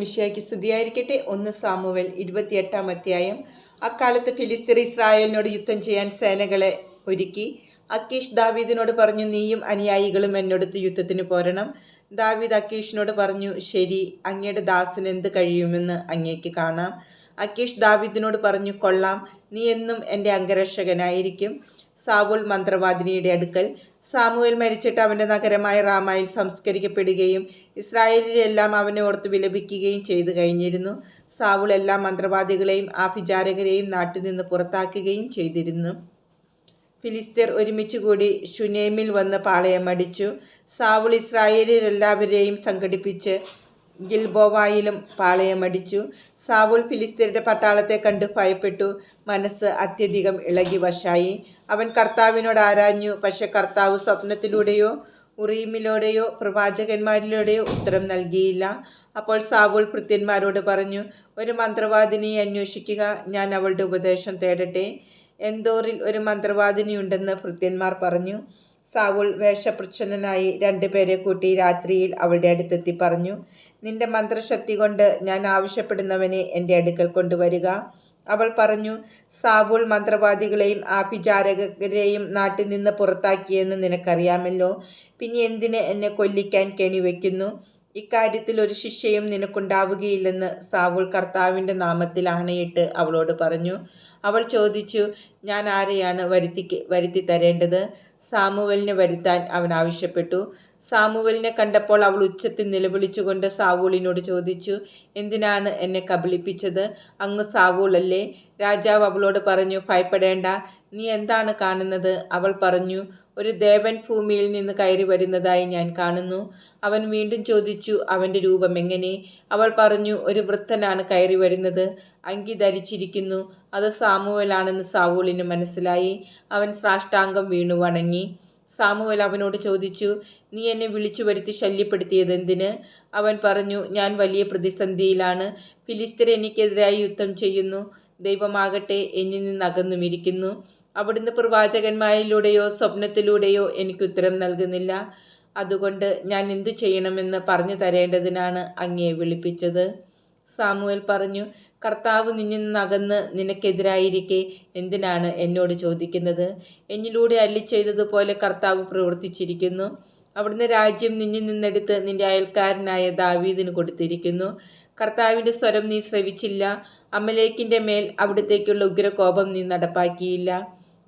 മിഷിയാക്കി സ്തുതിയായിരിക്കട്ടെ ഒന്ന് സാമുവൽ ഇരുപത്തിയെട്ടാം അധ്യായം. അക്കാലത്ത് ഫിലിസ്തീർ ഇസ്രായേലിനോട് യുദ്ധം ചെയ്യാൻ സേനകളെ ഒരുക്കി. അക്കീഷ് ദാവീദിനോട് പറഞ്ഞു നീയും അനുയായികളും എന്നോടത്ത് യുദ്ധത്തിന് പോരണം. ദാവീദ് അക്കീഷിനോട് പറഞ്ഞു ശരി അങ്ങയുടെ ദാസന് എന്ത് കഴിയുമെന്ന് അങ്ങേക്ക് കാണാം. അക്കീഷ് ദാവീദിനോട് പറഞ്ഞു കൊള്ളാം നീ എന്നും എന്റെ അംഗരക്ഷകനായിരിക്കും. സാവുൾ മന്ത്രവാദിനിയുടെ അടുക്കൽ. സാമുവേൽ മരിച്ചിട്ട് അവന്റെ നഗരമായ റാമായിൽ സംസ്കരിക്കപ്പെടുകയും ഇസ്രായേലിലെല്ലാം അവനെ ഓർത്ത് വിലപിക്കുകയും ചെയ്തു കഴിഞ്ഞിരുന്നു. സാവുൾ എല്ലാ മന്ത്രവാദികളെയും ആഭിചാരകരെയും നാട്ടിൽ നിന്ന് പുറത്താക്കുകയും ചെയ്തിരുന്നു. ഫിലിസ്തീർ ഒരുമിച്ച് കൂടി ഷുനേമിൽ വന്ന് പാളയമടിച്ചു. സാവുൾ ഇസ്രായേലിലെല്ലാവരെയും സംഘടിപ്പിച്ച് ഗിൽബോവായിലും പാളയമടിച്ചു സാവുൾ ഫിലിസ്തീരുടെ പട്ടാളത്തെ കണ്ട് ഭയപ്പെട്ടു. മനസ്സ് അത്യധികം ഇളകി വശായി. അവൻ കർത്താവിനോട് ആരാഞ്ഞു. പക്ഷെ കർത്താവ് സ്വപ്നത്തിലൂടെയോ ഉറീമിലൂടെയോ പ്രവാചകന്മാരിലൂടെയോ ഉത്തരം നൽകിയില്ല. അപ്പോൾ സാവുൾ ഭൃത്യന്മാരോട് പറഞ്ഞു ഒരു മന്ത്രവാദിനിയെ അന്വേഷിക്കുക. ഞാൻ അവളുടെ ഉപദേശം തേടട്ടെ. എന്തോറിൽ ഒരു മന്ത്രവാദിനിയുണ്ടെന്ന് ഭൃത്യന്മാർ പറഞ്ഞു. സാവുൾ വേഷപ്രച്ഛന്നനായി രണ്ടുപേരെ കൂട്ടി രാത്രിയിൽ അവളുടെ അടുത്തെത്തി പറഞ്ഞു നിന്റെ മന്ത്രശക്തി കൊണ്ട് ഞാൻ ആവശ്യപ്പെടുന്നവനെ എന്റെ അടുക്കൽ കൊണ്ടുവരിക. അവൾ പറഞ്ഞു സാവുൾ മന്ത്രവാദികളെയും ആഭിചാരകരെയും നാട്ടിൽ നിന്ന് പുറത്താക്കിയെന്ന് നിനക്കറിയാമല്ലോ. പിന്നെ എന്തിന് എന്നെ കൊല്ലിക്കാൻ കെണിവെക്കുന്നു ഇക്കാര്യത്തിൽ ഒരു ശിഷ്യയും നിനക്കുണ്ടാവുകയില്ലെന്ന് സാവുൾ കർത്താവിന്റെ നാമത്തിൽ ആണയിട്ട് അവളോട് പറഞ്ഞു. അവൾ ചോദിച്ചു ഞാൻ ആരെയാണ് വരുത്തി വരുത്തി തരേണ്ടത് സാമുവലിനെ വരുത്താൻ അവൻ ആവശ്യപ്പെട്ടു. സാമുവലിനെ കണ്ടപ്പോൾ അവൾ ഉച്ചത്തിൽ നിലവിളിച്ചുകൊണ്ട് സാവൂളിനോട് ചോദിച്ചു എന്തിനാണ് എന്നെ കബളിപ്പിച്ചത്? അങ്ങ് സാവൂളല്ലേ? രാജാവ് അവളോട് പറഞ്ഞു ഭയപ്പെടേണ്ട. നീ എന്താണ് കാണുന്നത്? അവൾ പറഞ്ഞു ഒരു ദേവൻ ഭൂമിയിൽ നിന്ന് കയറി വരുന്നതായി ഞാൻ കാണുന്നു. അവൻ വീണ്ടും ചോദിച്ചു അവന്റെ രൂപം എങ്ങനെ? അവൾ പറഞ്ഞു ഒരു വൃദ്ധനാണ് കയറി വരുന്നത്. അങ്കി ധരിച്ചിരിക്കുന്നു. അത് സാമുവലാണെന്ന് സാവൂളിന് മനസ്സിലായി. അവൻ സാഷ്ടാംഗം വീണു വണങ്ങി. സാമുവൽ അവനോട് ചോദിച്ചു നീ എന്നെ വിളിച്ചു വരുത്തി ശല്യപ്പെടുത്തിയത് എന്തിന്? അവൻ പറഞ്ഞു ഞാൻ വലിയ പ്രതിസന്ധിയിലാണ്. ഫിലിസ്തർ എനിക്കെതിരായി യുദ്ധം ചെയ്യുന്നു. ദൈവമാകട്ടെ എന്നിൽ നിന്ന് അകന്നുമിരിക്കുന്നു അവിടുന്ന് പ്രവാചകന്മാരിലൂടെയോ സ്വപ്നത്തിലൂടെയോ എനിക്ക് ഉത്തരം നൽകുന്നില്ല. അതുകൊണ്ട് ഞാൻ എന്തു ചെയ്യണമെന്ന് പറഞ്ഞു തരേണ്ടതിനാണ് അങ്ങയെ വിളിപ്പിച്ചത്. സാമുവൽ പറഞ്ഞു കർത്താവ് നിന്നിൽ നിന്നകന്ന് നിനക്കെതിരായിരിക്കെ. എന്തിനാണ് എന്നോട് ചോദിക്കുന്നത്? എന്നിലൂടെ അല്ലി ചെയ്തതുപോലെ കർത്താവ് പ്രവർത്തിച്ചിരിക്കുന്നു. അവിടുന്ന് രാജ്യം നിന്നിൽ നിന്നെടുത്ത് നിന്റെ അയൽക്കാരനായ ദാവീദിന് കൊടുത്തിരിക്കുന്നു. കർത്താവിന്റെ സ്വരം നീ ശ്രവിച്ചില്ല. അമലേക്കിന്റെ മേൽ അവിടത്തേക്കുള്ള ഉഗ്രകോപം നീ നടപ്പാക്കിയില്ല.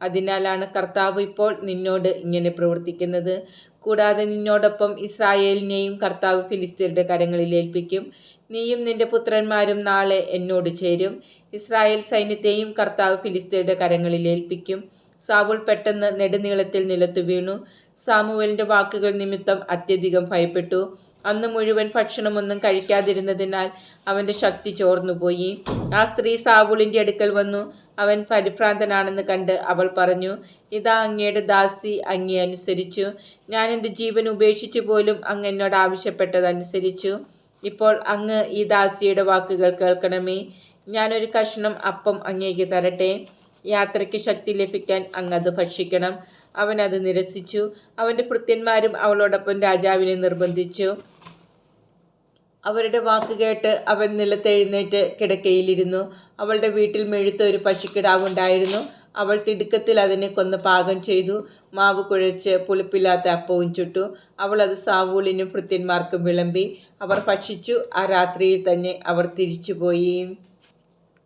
അതിനാലാണ് കർത്താവ് ഇപ്പോൾ നിന്നോട് ഇങ്ങനെ പ്രവർത്തിക്കുന്നത്. കൂടാതെ നിന്നോടൊപ്പം ഇസ്രായേലിനെയും കർത്താവ് ഫിലിസ്തീരുടെ കരങ്ങളിൽ ഏൽപ്പിക്കും. നീയും നിന്റെ പുത്രന്മാരും നാളെ എന്നോട് ചേരും. ഇസ്രായേൽ സൈന്യത്തെയും കർത്താവ് ഫിലിസ്തീരുടെ കരങ്ങളിൽ ഏൽപ്പിക്കും. സാവുൾ പെട്ടെന്ന് നെടുനീളത്തിൽ നിലത്തു വീണു. സാമുവലിന്റെ വാക്കുകൾ നിമിത്തം അത്യധികം ഭയപ്പെട്ടു. അന്ന് മുഴുവൻ ഭക്ഷണമൊന്നും കഴിക്കാതിരുന്നതിനാൽ അവന്റെ ശക്തി ചോർന്നുപോയി. ആ സ്ത്രീ സാവുളിന്റെ അടുക്കൽ വന്നു. അവൻ പരിഭ്രാന്തനാണെന്ന് കണ്ട് അവൾ പറഞ്ഞു ഇതാ അങ്ങയുടെ ദാസി അങ്ങേ അനുസരിച്ചു. ഞാൻ എന്റെ ജീവൻ ഉപേക്ഷിച്ചു പോലും അങ്ങ് എന്നോട് ആവശ്യപ്പെട്ടതനുസരിച്ചു. ഇപ്പോൾ അങ്ങ് ഈ ദാസിയുടെ വാക്കുകൾ കേൾക്കണമേ. ഞാനൊരു കഷ്ണം അപ്പം അങ്ങേക്ക് തരട്ടെ. യാത്രയ്ക്ക് ശക്തി ലഭിക്കാൻ അങ്ങ് അത് ഭക്ഷിക്കണം. അവൻ അത് നിരസിച്ചു. അവന്റെ ഭൃത്യന്മാരും അവളോടൊപ്പം രാജാവിനെ നിർബന്ധിച്ചു. അവരുടെ വാക്ക് കേട്ട് അവൻ നിലത്തെഴുന്നേറ്റ് കിടക്കയിലിരുന്നു. അവളുടെ വീട്ടിൽ മെഴുത്ത ഒരു പശുക്കിടാവുണ്ടായിരുന്നു അവൾ തിടുക്കത്തിൽ അതിനെ കൊന്ന് പാകം ചെയ്തു. മാവ് കുഴച്ച് പുളിപ്പില്ലാത്ത അപ്പവും ചുട്ടു. അവൾ അത് സാവൂളിനും ഭൃത്യന്മാർക്കും വിളമ്പി. അവർ ഭക്ഷിച്ചു. ആ രാത്രിയിൽ തന്നെ അവർ തിരിച്ചുപോയി.